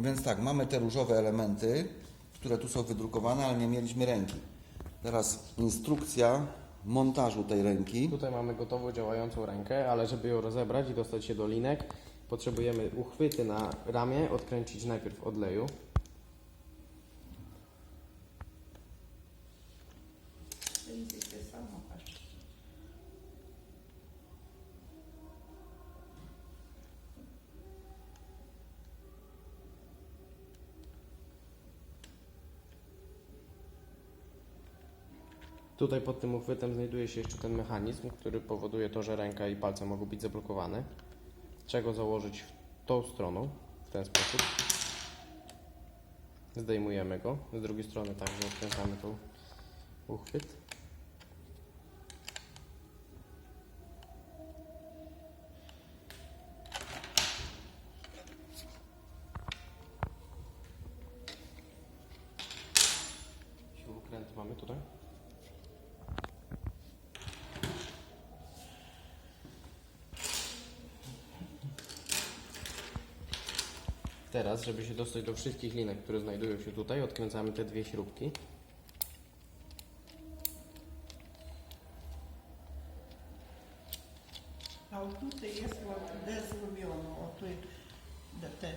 Więc tak, mamy te różowe elementy, które tu są wydrukowane, ale nie mieliśmy ręki. Teraz instrukcja montażu tej ręki. Tutaj mamy gotowo działającą rękę, ale żeby ją rozebrać i dostać się do linek, potrzebujemy uchwyty na ramię, odkręcić najpierw od leju. Tutaj pod tym uchwytem znajduje się jeszcze ten mechanizm, który powoduje to, że ręka i palce mogą być zablokowane. Czego założyć w tą stroną, w ten sposób. Zdejmujemy go. Z drugiej strony także odkręcamy tu uchwyt. Śrubokręt mamy tutaj. Teraz, żeby się dostać do wszystkich linek, które znajdują się tutaj, odkręcamy te dwie śrubki. A o tutaj jest ładnie zrobione, o tutaj te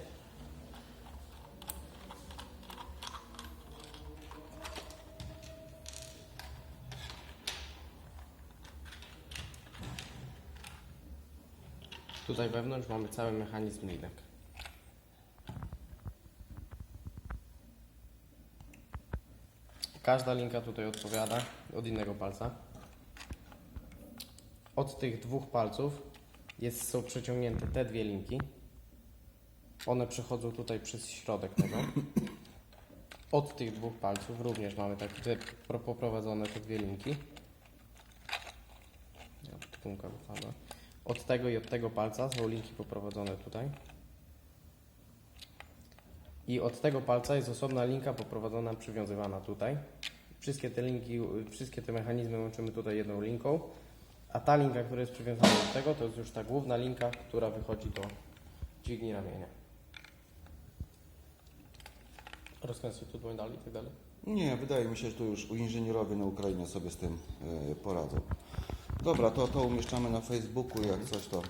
Tutaj wewnątrz mamy cały mechanizm linek. Każda linka tutaj odpowiada od innego palca. Od tych dwóch palców jest, są przeciągnięte te dwie linki. One przechodzą tutaj przez środek tego. Od tych dwóch palców również mamy tak poprowadzone te dwie linki. Od tego i od tego palca są linki poprowadzone tutaj. I od tego palca jest osobna linka poprowadzona, przywiązywana tutaj. Wszystkie te linki, wszystkie te mechanizmy łączymy tutaj jedną linką. A ta linka, która jest przywiązana do tego, to jest już ta główna linka, która wychodzi do dźwigni ramienia. Rozkręcę tu dłoń dalej i tak dalej. Nie, wydaje mi się, że tu już inżynierowie na Ukrainie sobie z tym e, poradzą. Dobra, to, to umieszczamy na Facebooku, jak coś to